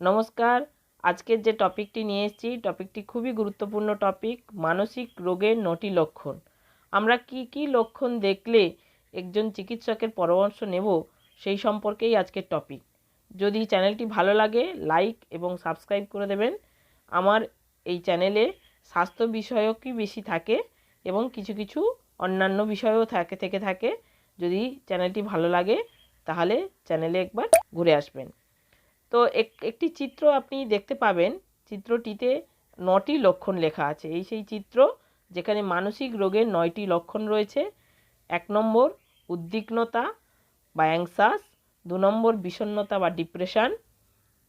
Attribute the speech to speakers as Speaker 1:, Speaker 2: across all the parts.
Speaker 1: নমস্কার। আজকের যে টপিকটি নিয়ে এসেছি, টপিকটি খুবই গুরুত্বপূর্ণ টপিক, মানসিক রোগের নটি লক্ষণ। আমরা কি কি লক্ষণ দেখলে একজন চিকিৎসকের পরামর্শ নেব সেই সম্পর্কেই আজকের টপিক। যদি চ্যানেলটি ভালো লাগে, লাইক এবং সাবস্ক্রাইব করে দেবেন। আমার এই চ্যানেলে স্বাস্থ্য বিষয়কই বেশি থাকে এবং কিছু কিছু অন্যান্য বিষয়ও থাকে, থেকে থাকে। যদি চ্যানেলটি ভালো লাগে, তাহলে চ্যানেলে একবার ঘুরে আসবেন। তো এক, একটি চিত্র আপনি দেখতে পাবেন। চিত্রটিতে নটি লক্ষণ লেখা আছে। এই সেই চিত্র যেখানে মানসিক রোগের নয়টি লক্ষণ রয়েছে। এক নম্বর, উদ্বিগ্নতা বা অ্যাংসাস। দু নম্বর, বিষণ্ণতা বা ডিপ্রেশন।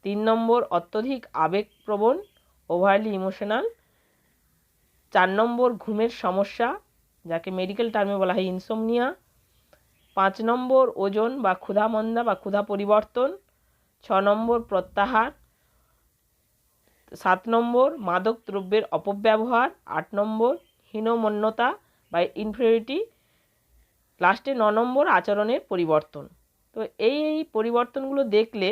Speaker 1: তিন নম্বর, অত্যধিক আবেগপ্রবণ ওভারলি ইমোশনাল চার নম্বর, ঘুমের সমস্যা, যাকে মেডিকেল টার্মে বলা হয় ইনসোমনিয়া পাঁচ নম্বর, ওজন বা ক্ষুধামন্দা বা ক্ষুধা পরিবর্তন। ছ নম্বর প্রত্যাহার, সাত নম্বর মাদক দ্রব্যের অপব্যবহার, আট নম্বর হীনমন্যতা বা ইনফিরিটি লাস্টে ন নম্বর আচরণের পরিবর্তন। তো এই এই পরিবর্তনগুলো দেখলে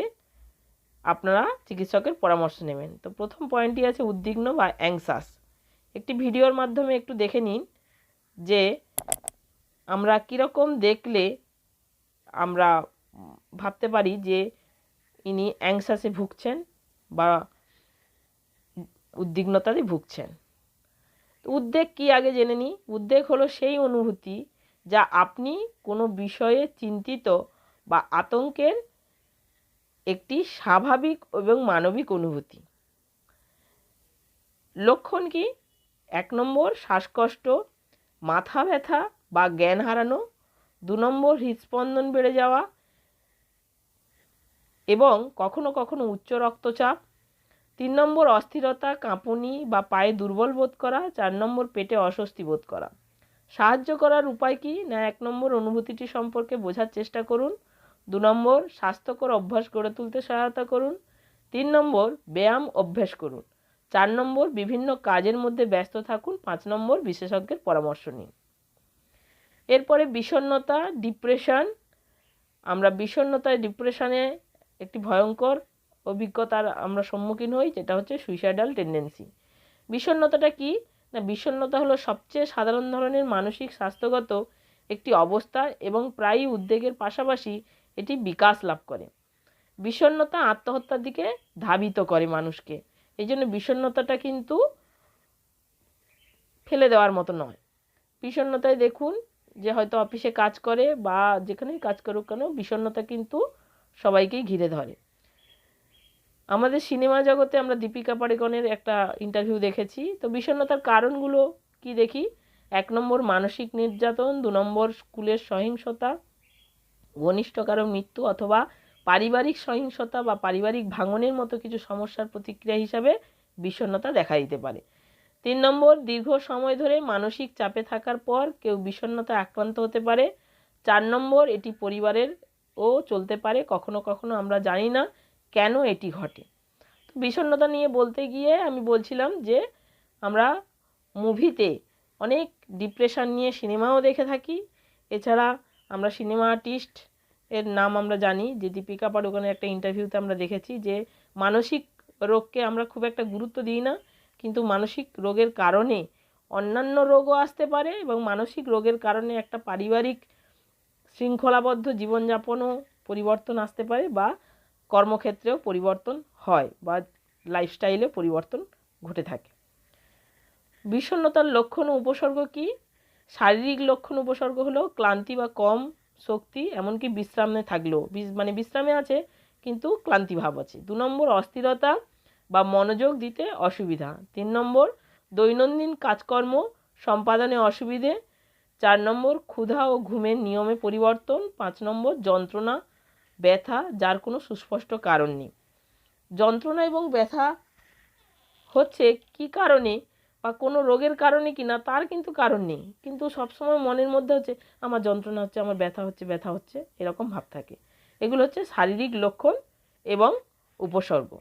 Speaker 1: আপনারা চিকিৎসকের পরামর্শ নেবেন। তো প্রথম পয়েন্টটি আছে উদ্বিগ্ন বা অ্যাংসাস একটি ভিডিওর মাধ্যমে একটু দেখে নিন যে আমরা কীরকম দেখলে আমরা ভাবতে পারি যে ইনি অ্যাংসাসে ভুগছেন বা উদ্বিগ্নতাতে ভুগছেন। উদ্বেগ কী আগে জেনে নিই? উদ্বেগ হলো সেই অনুভূতি যা আপনি কোনো বিষয়ে চিন্তিত বা আতঙ্কের একটি স্বাভাবিক এবং মানবিক অনুভূতি। লক্ষণ কি? এক নম্বর শ্বাসকষ্ট, মাথা ব্যথা বা জ্ঞান হারানো, দু নম্বর হৃদস্পন্দন বেড়ে যাওয়া এবং কখনো কখনো উচ্চ রক্তচাপ, তিন নম্বর অস্থিরতা, কাঁপুনি বা পায়ে দুর্বল বোধ করা, চার নম্বর পেটে অস্বস্তি বোধ করা। সাহায্য করার উপায় কি? না, এক নম্বর অনুভূতিটি সম্পর্কে বোঝার চেষ্টা করুন। দু নম্বর স্বাস্থ্যকর অভ্যাস গড়ে তুলতে সহায়তা করুন। তিন নম্বর ব্যায়াম অভ্যাস করুন। চার নম্বর বিভিন্ন কাজের মধ্যে ব্যস্ত থাকুন। পাঁচ নম্বর বিশেষজ্ঞের পরামর্শ নিন। এরপরে বিষণ্নতা ডিপ্রেশন। আমরা বিষণ্নতায় ডিপ্রেশনে একটি ভয়ঙ্কর অভিজ্ঞতার আমরা সম্মুখীন হই, যেটা হচ্ছে সুইসাইডাল টেন্ডেন্সি বিষণ্নতাটা কি? না বিষণ্নতা হলো সবচেয়ে সাধারণ ধরনের মানসিক স্বাস্থ্যগত একটি অবস্থা এবং প্রায়ই উদ্বেগের পাশাপাশি এটি বিকাশ লাভ করে। বিষণ্নতা আত্মহত্যার দিকে ধাবিত করে মানুষকে। এই জন্য বিষণ্নতাটা কিন্তু ফেলে দেওয়ার মতো নয়। বিষণ্নতায় দেখুন যে হয়তো অফিসে কাজ করে বা যেখানেই কাজ করুক কেন বিষণ্নতা কিন্তু সবাইকেই ঘিরে ধরে। আমাদের সিনেমা জগতে আমরা দীপিকা পাড়িকনের একটা ইন্টারভিউ দেখেছি। তো বিষণ্ণতার কারণগুলো কি দেখি? এক নম্বর, মানসিক নির্যাতন, দু নম্বর, স্কুলের সহিংসতা, ঘনিষ্ঠ কারও মৃত্যু অথবা পারিবারিক সহিংসতা বা পারিবারিক ভাঙনের মতো কিছু সমস্যার প্রতিক্রিয়া হিসাবে বিষণ্ণতা দেখা দিতে পারে। তিন নম্বর, দীর্ঘ সময় ধরে মানসিক চাপে থাকার পর কেউ বিষণ্ণতা আক্রান্ত হতে পারে। চার নম্বর, এটি পরিবারের ও চলতে পারে, কখনো কখনো আমরা জানি না কেন এটি ঘটে। তো বিষণ্ণতা নিয়ে বলতে গিয়ে আমি বলছিলাম যে, আমরা মুভিতে অনেক ডিপ্রেশন নিয়ে সিনেমাও দেখে থাকি। এছাড়া আমরা সিনেমা আর্টিস্ট এর নাম আমরা জানি, যে দীপিকা পাড়ুকোনের একটা ইন্টারভিউতে আমরা দেখেছি যে, মানসিক রোগকে আমরা খুব একটা গুরুত্ব দিই না, কিন্তু মানসিক রোগের কারণে অন্যান্য রোগও আসতে পারে এবং মানসিক রোগের কারণে একটা পারিবারিক শৃঙ্খলাবদ্ধ জীবনযাপনও পরিবর্তন আসতে পারে বা কর্মক্ষেত্রেও পরিবর্তন হয় বা লাইফস্টাইলে পরিবর্তন ঘটে থাকে। বিষণ্ণতার লক্ষণ উপসর্গ কী? শারীরিক লক্ষণ উপসর্গ হলো ক্লান্তি বা কম শক্তি, এমনকি বিশ্রামে থাকলেও। মানে বিশ্রামে আছে, কিন্তু ক্লান্তি ভাব আছে। দু নম্বর, অস্থিরতা বা মনোযোগ দিতে অসুবিধা। তিন নম্বর, দৈনন্দিন কাজকর্ম সম্পাদনে অসুবিধে চার নম্বর, ক্ষুধা ও ঘুমের নিয়মে পরিবর্তন। পাঁচ নম্বর, যন্ত্রণা, ব্যথা, যার কোনো সুস্পষ্ট কারণ নেই। যন্ত্রণা এবং ব্যথা হচ্ছে কি কারণে বা কোনো রোগের কারণে কি না, তার কিন্তু কারণ নেই। কিন্তু সবসময় মনের মধ্যে হচ্ছে, আমার যন্ত্রণা হচ্ছে, আমার ব্যথা হচ্ছে ব্যথা হচ্ছে, এরকম ভাব থাকে। এগুলো হচ্ছে শারীরিক লক্ষণ এবং উপসর্গ।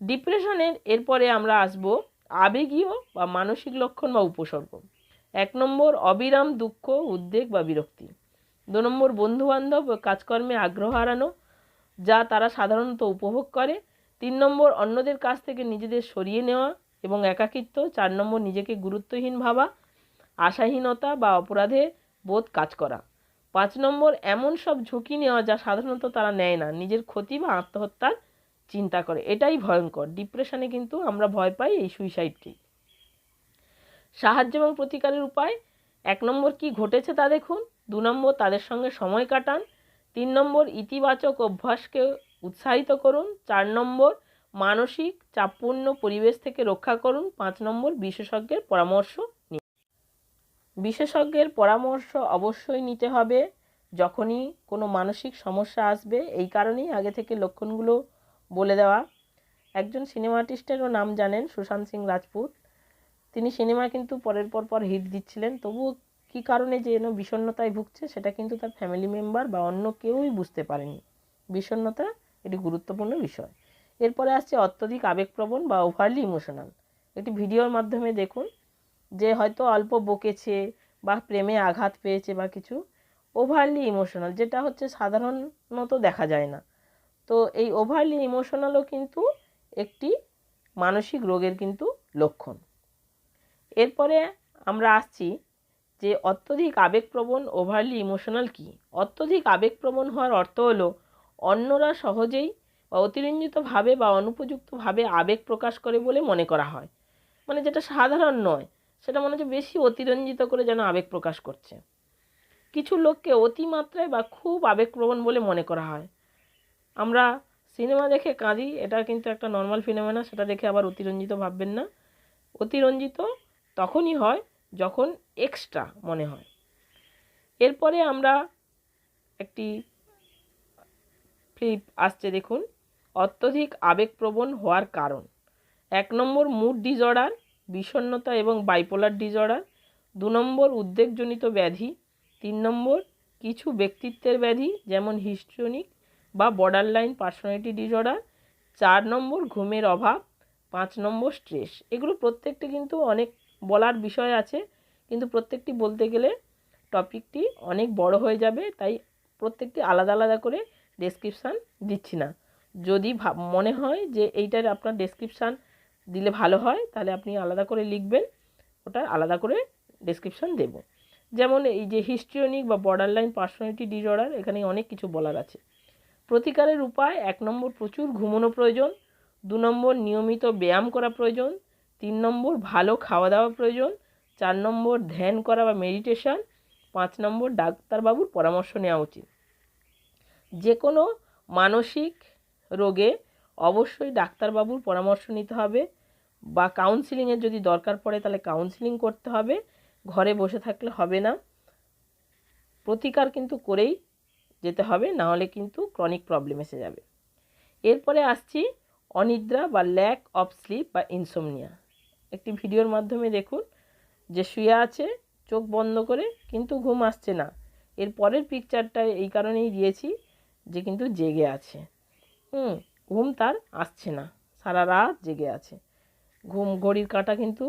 Speaker 1: ডিপ্রেশনের এরপরে আমরা আসব আবেগীয় বা মানসিক লক্ষণ বা উপসর্গ। এক নম্বর অবিরাম দুঃখ, উদ্বেগ বা বিরক্তি। দু নম্বর বন্ধুবান্ধব কাজকর্মে আগ্রহ হারানো, যা তারা সাধারণত উপভোগ করে। তিন নম্বর অন্যদের কাছ থেকে নিজেদের সরিয়ে নেওয়া এবং একাকিত্ব। চার নম্বর নিজেকে গুরুত্বহীন ভাবা, আশাহীনতা বা অপরাধে বোধ কাজ করা। পাঁচ নম্বর এমন সব ঝুঁকি নেওয়া যা সাধারণত তারা নেয় না। নিজের ক্ষতি বা আত্মহত্যার চিন্তা করে। এটাই ভয়ঙ্কর। ডিপ্রেশনে কিন্তু আমরা ভয় পাই এই সুইসাইডকে সাহায্য এবং প্রতিকারের উপায়। এক নম্বর কি ঘটেছে তা দেখুন। দু নম্বর তাদের সঙ্গে সময় কাটান। তিন নম্বর ইতিবাচক অভ্যাসকে উৎসাহিত করুন। চার নম্বর মানসিক চাপপূর্ণ পরিবেশ থেকে রক্ষা করুন। পাঁচ নম্বর বিশেষজ্ঞের পরামর্শ নিন। বিশেষজ্ঞের পরামর্শ অবশ্যই নিতে হবে। যখনই কোনো মানসিক সমস্যা আসবে, এই কারণেই আগে থেকে লক্ষণগুলো বলে দেওয়া। একজন সিনেমা আর্টিস্টেরও নাম জানেন সুশান্ত সিং রাজপুত। তিনি সিনেমা কিন্তু পরের পর পর হিট দিচ্ছিলেন। তবুও কী কারণে যে যেন বিষণ্ণতায় ভুগছে, সেটা কিন্তু তার ফ্যামিলি মেম্বার বা অন্য কেউই বুঝতে পারেনি। বিষণ্ণতা এটি গুরুত্বপূর্ণ বিষয়। এরপরে আসছে অত্যধিক আবেগপ্রবণ বা ওভারলি ইমোশনাল একটি ভিডিওর মাধ্যমে দেখুন যে হয়তো অল্প বকেছে বা প্রেমে আঘাত পেয়েছে বা কিছু। ওভারলি ইমোশনাল যেটা হচ্ছে সাধারণত দেখা যায় না। তো এই ওভারলি ইমোশনালও কিন্তু একটি মানসিক রোগের কিন্তু লক্ষণ। এরপরে আমরা আসছি যে অত্যধিক আবেগপ্রবণ ওভারলি ইমোশনাল কী? অত্যধিক আবেগপ্রবণ হওয়ার অর্থ হলো, অন্যরা সহজেই বা অতিরঞ্জিতভাবে বা অনুপযুক্তভাবে আবেগ প্রকাশ করে বলে মনে করা হয়। মানে যেটা সাধারণ নয়, সেটা মনে হচ্ছে বেশি অতিরঞ্জিত করে যেন আবেগ প্রকাশ করছে। কিছু লোককে অতিমাত্রায় বা খুব আবেগপ্রবণ বলে মনে করা হয়। আমরা সিনেমা দেখে কাঁদি, এটা কিন্তু একটা নর্মাল ফিনোমেনা সেটা দেখে আবার অতিরঞ্জিত ভাববেন না। অতিরঞ্জিত তখনই হয় যখন এক্সট্রা মনে হয়। এরপরে আমরা একটি ফ্লিপ আসছে দেখুন। অত্যধিক আবেগপ্রবণ হওয়ার কারণ। এক নম্বর মুড ডিজর্ডার বিষণ্ণতা এবং বাইপোলার ডিজর্ডার দু নম্বর উদ্বেগজনিত ব্যাধি, তিন নম্বর কিছু ব্যক্তিত্বের ব্যাধি যেমন হিস্ট্রিয়নিক বা বর্ডার লাইন পার্সোনালিটি ডিজর্ডার চার নম্বর ঘুমের অভাব, পাঁচ নম্বর স্ট্রেস এগুলো প্রত্যেকটি কিন্তু অনেক বলার বিষয় আছে, কিন্তু প্রত্যেকটি বলতে গেলে টপিকটি অনেক বড় হয়ে যাবে, তাই প্রত্যেকটি আলাদা আলাদা করে ডেসক্রিপশান দিচ্ছি না। যদি মনে হয় যে এইটার আপনার ডেসক্রিপশান দিলে ভালো হয়, তাহলে আপনি আলাদা করে লিখবেন, ওটা আলাদা করে ডেসক্রিপশান দেব। যেমন এই যে হিস্ট্রিয়নিক বা বর্ডার লাইন পার্সোনালিটি ডিজর্ডার এখানে অনেক কিছু বলার আছে। প্রতিকারের উপায়, এক নম্বর প্রচুর ঘুমানো প্রয়োজন, দু নম্বর নিয়মিত ব্যায়াম করা প্রয়োজন তিন নম্বর ভালো খাওয়া দাওয়া প্রয়োজন, চার নম্বর ধ্যান করা বা মেডিটেশান পাঁচ নম্বর ডাক্তারবাবুর পরামর্শ নেওয়া উচিত। যে কোনো মানসিক রোগে অবশ্যই ডাক্তারবাবুর পরামর্শ নিতে হবে বা কাউন্সিলিংয়ের যদি দরকার পড়ে তাহলে কাউন্সিলিং করতে হবে, ঘরে বসে থাকলে হবে না। প্রতিকার কিন্তু করেই যেতে হবে নাহলে কিন্তু ক্রনিক প্রবলেম এসে যাবে। এরপরে আসছি অনিদ্রা বা ল্যাক অফ স্লিপ বা ইনসোমনিয়া একটি ভিডিওর মাধ্যমে দেখুন যে শুয়ে আছে, চোখ বন্ধ করে, কিন্তু ঘুম আসছে না। এর পরের পিকচারটা এই কারণেই দিয়েছি যে কিন্তু জেগে আছে। হুম, ঘুম তার আসছে না। সারা রাত জেগে আছে। ঘুম, ঘড়ির কাঁটা কিন্তু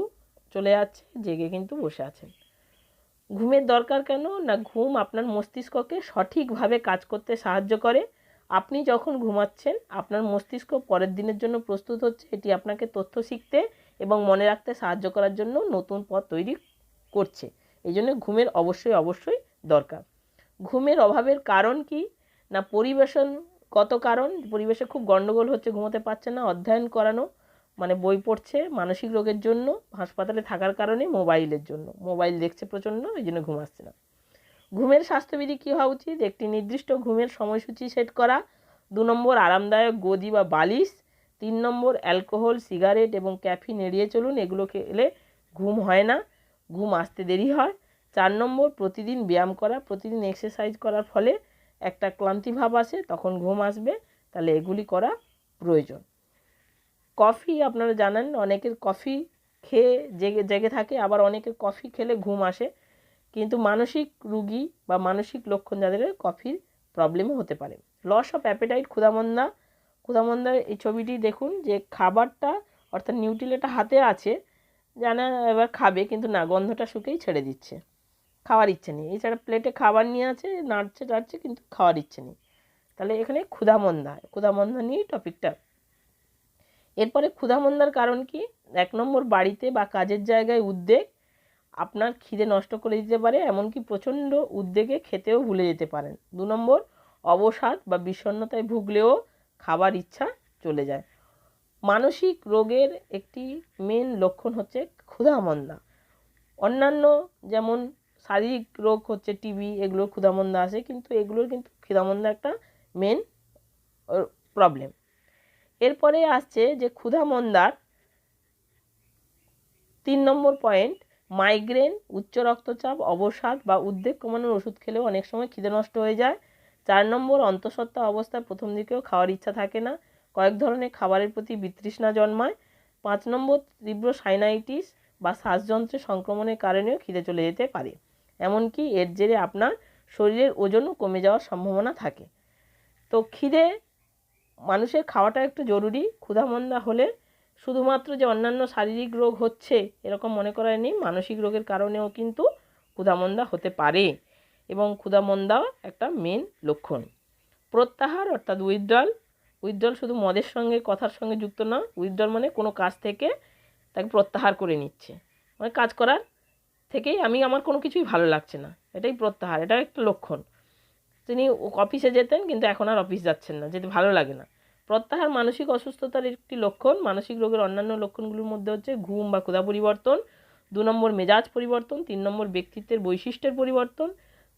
Speaker 1: চলে যাচ্ছে, জেগে কিন্তু বসে আছেন ঘুমের দরকার কেন? না, ঘুম আপনার মস্তিষ্ককে সঠিকভাবে কাজ করতে সাহায্য করে। আপনি যখন ঘুমাচ্ছেন, আপনার মস্তিষ্ক পরের দিনের জন্য প্রস্তুত হচ্ছে। এটি আপনাকে তথ্য শিখতে এবং মনে রাখতে সাহায্য করার জন্য নতুন পথ তৈরি করছে। এই জন্য ঘুমের অবশ্যই অবশ্যই দরকার। ঘুমের অভাবের কারণ কি? না পরিবেশন কত কারণ? পরিবেশে খুব গণ্ডগোল হচ্ছে, ঘুমোতে পারছে না, অধ্যয়ন করানো মানে বই পড়ছে মানসিক রোগের জন্য, হাসপাতালে থাকার কারণে মোবাইলের জন্য। মোবাইল দেখছে প্রচণ্ড, এই জন্য ঘুম আসছে না। ঘুমের স্বাস্থ্যবিধি কী হওয়া উচিত? একটি নির্দিষ্ট ঘুমের সময়সূচি সেট করা, দু নম্বর আরামদায়ক গদি বা বালিশ তিন নম্বর, অ্যালকোহল, সিগারেট এবং ক্যাফিন এড়িয়ে চলুন, এগুলো খেলে ঘুম হয় না, ঘুম আসতে দেরি হয়। চার নম্বর, প্রতিদিন ব্যায়াম করা, প্রতিদিন এক্সারসাইজ করার ফলে একটা ক্লান্তি ভাব আসে, তখন ঘুম আসবে, তাহলে এগুলি করা প্রয়োজন। কফি, আপনারা জানেন, অনেকের কফি খেয়ে জেগে জেগে থাকে, আবার অনেকের কফি খেলে ঘুম আসে। কিন্তু মানসিক রুগী বা মানসিক লক্ষণ যাদের, কফির প্রবলেমও হতে পারে। লস অফ অ্যাপেটাইট ক্ষুধামন্দা ক্ষুধামন্দার এই ছবিটি দেখুন যে খাবারটা অর্থাৎ নিউট্রিলেটা হাতে আছে, জানা এবার খাবে কিন্তু না, গন্ধটা শুকেই ছেড়ে দিচ্ছে। খাওয়ার ইচ্ছে নেই। এছাড়া প্লেটে খাবার নিয়ে আছে, নাড়ছে, টাড়ছে, কিন্তু খাওয়ার ইচ্ছে নেই। তাহলে এখানে ক্ষুধামন্দা ক্ষুধামন্দা নিয়েই টপিকটা এরপরে ক্ষুধামন্দার কারণ কি? এক নম্বর, বাড়িতে বা কাজের জায়গায় উদ্বেগ। আপনার খিদে নষ্ট করে দিতে পারে, এমনকি প্রচণ্ড উদ্বেগে খেতেও ভুলে যেতে পারেন। দু নম্বর, অবসাদ বা বিষণ্ণতায় ভুগলেও খাবার ইচ্ছা চলে যায়। মানসিক রোগের একটি মেন লক্ষণ হচ্ছে ক্ষুধামন্দা। অন্যান্য যেমন শারীরিক রোগ হচ্ছে টিবি এগুলোর ক্ষুধামন্দা আসে কিন্তু এগুলোর কিন্তু ক্ষুধামন্দা একটা মেন প্রবলেম এরপরে আসছে যে ক্ষুধামন্দার তিন নম্বর পয়েন্ট মাইগ্রেন উচ্চ রক্তচাপ, অবসাদ বা উদ্বেগ কমানোর ওষুধ খেলেও অনেক সময় খিদে নষ্ট হয়ে যায়। চার নম্বর, অন্তঃসত্ত্বা অবস্থায় প্রথম দিকেও খাওয়ার ইচ্ছা থাকে না। কয়েক ধরনের খাবারের প্রতি বিতৃষ্ণা জন্মায়। পাঁচ নম্বর, তীব্র সাইনাইটিস বা শ্বাসযন্ত্রের সংক্রমণের কারণেও খিদে চলে যেতে পারে। এমনকি এর জেরে আপনার শরীরের ওজনও কমে যাওয়ার সম্ভাবনা থাকে। তো খিদে, মানুষের খাওয়াটা একটু জরুরি। ক্ষুধামন্দা হলে শুধুমাত্র যে অন্যান্য শারীরিক রোগ হচ্ছে, এরকম মনে করার নেই মানসিক রোগের কারণেও কিন্তু ক্ষুধামন্দা হতে পারে। এবং ক্ষুধামন্দাও একটা মেন লক্ষণ। প্রত্যাহার অর্থাৎ উইথড্রল উইথড্রল শুধু মদের সঙ্গে, কথার সঙ্গে যুক্ত না উইথড্রল মানে কোনো কাজ থেকে তাকে প্রত্যাহার করে নিচ্ছে। মানে কাজ করার থেকেই আমি, আমার কোনো কিছুই ভালো লাগছে না। এটাই প্রত্যাহার, এটা একটা লক্ষণ। তিনি অফিসে যেতেন, কিন্তু এখন আর অফিস যাচ্ছেন না, যেতে ভালো লাগে না। প্রত্যাহার মানসিক অসুস্থতার একটি লক্ষণ, মানসিক রোগের অন্যান্য লক্ষণগুলোর মধ্যে হচ্ছে ঘুম বা ক্ষুধা পরিবর্তন, দু নম্বর মেজাজ পরিবর্তন, তিন নম্বর ব্যক্তিত্বের বৈশিষ্ট্যের পরিবর্তন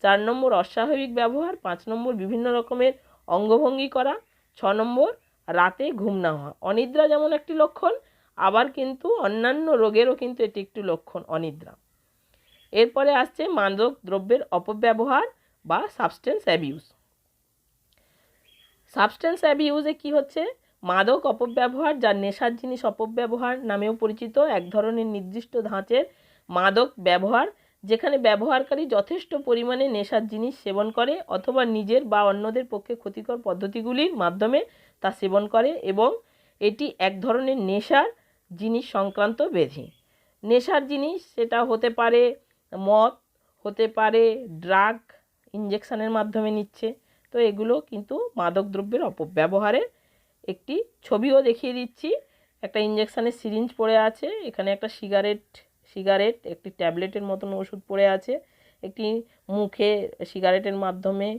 Speaker 1: চার নম্বর অস্বাভাবিক ব্যবহার, পাঁচ নম্বর বিভিন্ন রকমের অঙ্গভঙ্গি করা, ছ নম্বর রাতে ঘুম না হওয়া। অনিদ্রা যেমন একটি লক্ষণ, আবার কিন্তু অন্যান্য রোগেরও কিন্তু এটি একটি লক্ষণ, অনিদ্রা। এরপরে আসছে মাদক দ্রব্যের অপব্যবহার বা সাবস্টেন্স অ্যাবিউজ সাবস্টেন্স অ্যাবিউজে কি হচ্ছে? মাদক অপব্যবহার যার নেশার জিনিস অপব্যবহার নামেও পরিচিত। এক ধরনের নির্দিষ্ট ধাঁচের মাদক ব্যবহার যেখানে ব্যবহারকারী যথেষ্ট পরিমাণে নেশার জিনিস সেবন করে অথবা নিজের বা অন্যদের পক্ষে ক্ষতিকর পদ্ধতিগুলির মাধ্যমে তা সেবন করে এবং এটি এক ধরনের নেশার জিনিস সংক্রান্ত ব্যাধি। নেশার জিনিস সেটা হতে পারে মদ, হতে পারে ড্রাগ ইঞ্জেকশানের মাধ্যমে নিচ্ছে। তো এগুলো কিন্তু মাদক দ্রব্যের অপব্যবহারের একটি ছবিও দেখিয়ে দিচ্ছি। একটা ইঞ্জেকশানের সিরিঞ্জ পড়ে আছে, এখানে একটা সিগারেট সিগারেট, একটি ট্যাবলেটের মতন ওষুধ পড়ে আছে, একটি মুখে সিগারেটের মাধ্যমে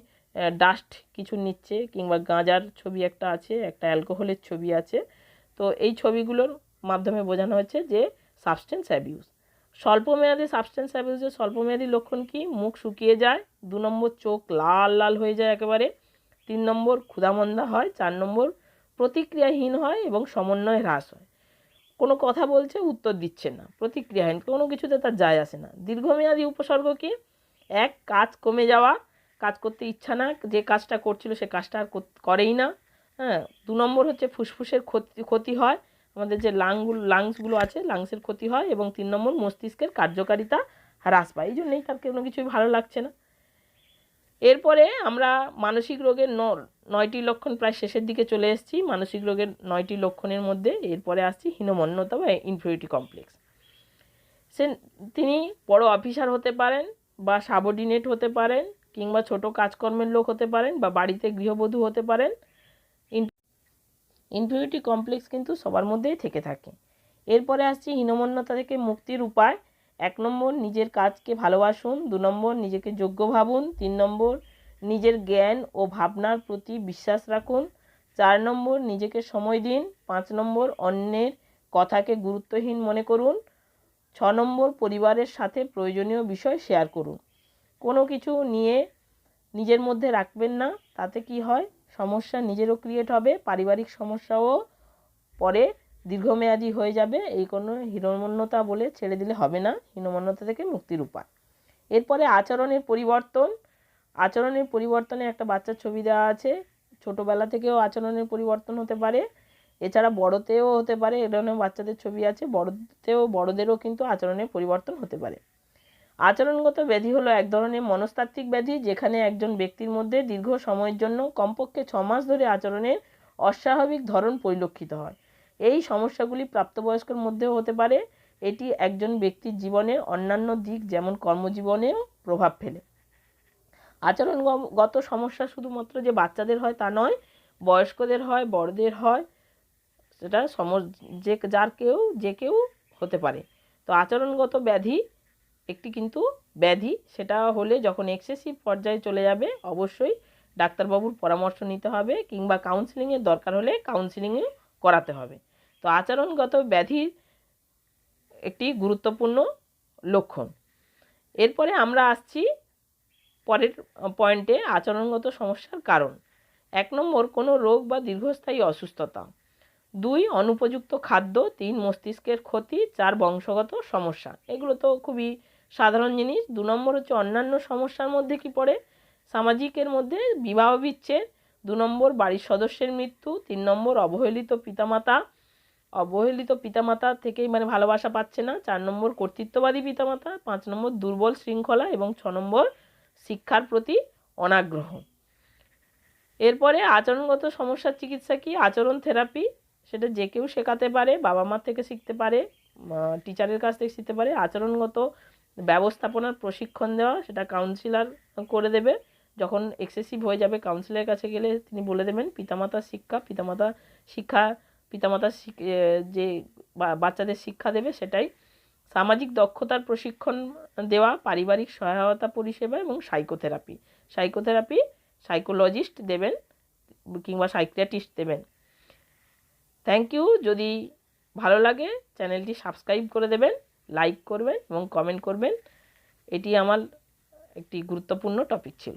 Speaker 1: ডাস্ট কিছু নিচ্ছে কিংবা গাঁজার ছবি একটা আছে, একটা অ্যালকোহলের ছবি আছে। তো এই ছবিগুলোর মাধ্যমে বোঝানো হচ্ছে যে সাবস্টেন্স অ্যাবিউজ স্বল্পমেয়াদী সাবস্টেন্স অ্যাবিউজের স্বল্পমেয়াদী লক্ষণ কি? মুখ শুকিয়ে যায়, দু নম্বর চোখ লাল লাল হয়ে যায় একেবারে, তিন নম্বর ক্ষুধামন্দা হয়, চার নম্বর প্রতিক্রিয়াহীন হয় এবং সমন্বয় হ্রাস হয়। কোনো কথা বলছে, উত্তর দিচ্ছে না। প্রতিক্রিয়াহীন কোনো কিছুতে তার যায় আসে না। দীর্ঘমেয়াদী উপসর্গ কি? এক, কাজ কমে যাওয়া, কাজ করতে ইচ্ছা না, যে কাজটা করছিল সে কাজটা আর করেই না। হ্যাঁ দু নম্বর হচ্ছে ফুসফুসের ক্ষতি ক্ষতি হয়, আমাদের যে লাংগুলো, লাংসগুলো আছে, লাংসের ক্ষতি হয় এবং তিন নম্বর মস্তিষ্কের কার্যকারিতা হ্রাস পায়। এই জন্যই তার কোনো কিছুই ভালো লাগছে না। এরপরে আমরা মানসিক রোগের নয়টি লক্ষণ প্রায় শেষের দিকে চলে এসেছি। মানসিক রোগের নয়টি লক্ষণের মধ্যে এরপরে আসছি হীনমন্যতা বা ইনফিউরিটি কমপ্লেক্স সে, তিনি বড় অফিসার হতে পারেন বা সাবঅর্ডিনেট হতে পারেন কিংবা ছোট কাজকর্মের লোক হতে পারেন বা বাড়িতে গৃহবধূ হতে পারেন। ইনফিউরিটি কমপ্লেক্স কিন্তু সবার মধ্যেই থেকে থাকে। এরপরে আসছি হীনমন্যতা থেকে মুক্তির উপায়। এক নম্বর, নিজের কাজকে ভালোবাসুন। দু নম্বর, নিজেকে যোগ্য ভাবুন। তিন নম্বর, নিজের জ্ঞান ও ভাবনার প্রতি বিশ্বাস রাখুন। চার নম্বর, নিজেকে সময় দিন। পাঁচ নম্বর, অন্যের কথাকে গুরুত্বহীন মনে করুন। ছ নম্বর, পরিবারের সাথে প্রয়োজনীয় বিষয় শেয়ার করুন। কোনো কিছু নিয়ে নিজের মধ্যে রাখবেন না, তাতে কি হয়? সমস্যা নিজেরও ক্রিয়েট হবে, পারিবারিক সমস্যাও পরে দীর্ঘমেয়াদী হয়ে যাবে এই কোনো হীনমন্যতা বলে ছেড়ে দিলে হবে না, হীনমন্যতা থেকে মুক্তির উপায়। এরপরে আচরণের পরিবর্তন, আচরণের পরিবর্তনে একটা বাচ্চার ছবি দেওয়া আছে, ছোটোবেলা থেকেও আচরণের পরিবর্তন হতে পারে, এছাড়া বড়তেও হতে পারে, এ ধরনের বাচ্চাদের ছবি আছে, বড়তেও, বড়দেরও কিন্তু আচরণের পরিবর্তন হতে পারে। আচরণগত ব্যাধি হলো এক ধরনের মনস্তাত্ত্বিক ব্যাধি, যেখানে একজন ব্যক্তির মধ্যে দীর্ঘ সময়ের জন্য কমপক্ষে ছ মাস ধরে আচরণের অস্বাভাবিক ধরন পরিলক্ষিত হয়। এই সমস্যাগুলি প্রাপ্তবয়স্কের মধ্যেও হতে পারে। এটি একজন ব্যক্তির জীবনের অন্যান্য দিক যেমন কর্মজীবনেও প্রভাব ফেলে। আচরণগত সমস্যা শুধুমাত্র যে বাচ্চাদের হয় তা নয়, বয়স্কদের হয়, বড়দের হয়, সেটা সম যে যার কেউ, যে কেউ হতে পারে। তো আচরণগত ব্যাধি একটি কিন্তু ব্যাধি, সেটা হলে যখন এক্সেসিভ পর্যায়ে চলে যাবে, অবশ্যই ডাক্তারবাবুর পরামর্শ নিতে হবে কিংবা কাউন্সিলিংয়ের দরকার হলে কাউন্সিলিংও করাতে হবে। তো আচরণগত ব্যাধির একটি গুরুত্বপূর্ণ লক্ষণ। এরপরে আমরা আসছি পরের পয়েন্টে আচরণগত সমস্যার কারণ। এক নম্বর, কোনো রোগ বা দীর্ঘস্থায়ী অসুস্থতা। দুই, অনুপযুক্ত খাদ্য। তিন, মস্তিষ্কের ক্ষতি। চার, বংশগত সমস্যা। এগুলো তো খুবই সাধারণ জিনিস। দু নম্বর হচ্ছে অন্যান্য সমস্যার মধ্যে কি পড়ে? সামাজিকের মধ্যে বিবাহ বিচ্ছেদ দু নম্বর বাড়ির সদস্যের মৃত্যু, তিন নম্বর অবহেলিত পিতামাতা। অবহেলিত পিতামাতা থেকেই মানে ভালোবাসা পাচ্ছে না। চার নম্বর কর্তৃত্ববাদী পিতামাতা, পাঁচ নম্বর দুর্বল শৃঙ্খলা এবং ছ নম্বর শিক্ষার প্রতি অনাগ্রহ। এরপরে আচরণগত সমস্যার চিকিৎসা কি? আচরণ থেরাপি, সেটা যে কেউ শেখাতে পারে, বাবা মার থেকে শিখতে পারে টিচারের কাছ থেকে শিখতে পারে। আচরণগত ব্যবস্থাপনার প্রশিক্ষণ দেওয়া, সেটা কাউন্সিলার করে দেবে। যখন এক্সেসিভ হয়ে যাবে কাউন্সিলের কাছে গেলে তিনি বলে দেবেন, পিতামাতার শিক্ষা পিতামাতা শিক্ষা, পিতামাতার যে বাচ্চাদের শিক্ষা দেবে সেটাই। সামাজিক দক্ষতার প্রশিক্ষণ দেওয়া, পারিবারিক সহায়তা পরিষেবা এবং সাইকোথেরাপি সাইকোথেরাপি সাইকোলজিস্ট দেবেন কিংবা সাইকিয়াট্রিস্ট দেবেন। থ্যাংক ইউ যদি ভালো লাগে চ্যানেলটি সাবস্ক্রাইব করে দেবেন লাইক করবেন এবং কমেন্ট করবেন। এটি আমার একটি গুরুত্বপূর্ণ টপিক ছিল।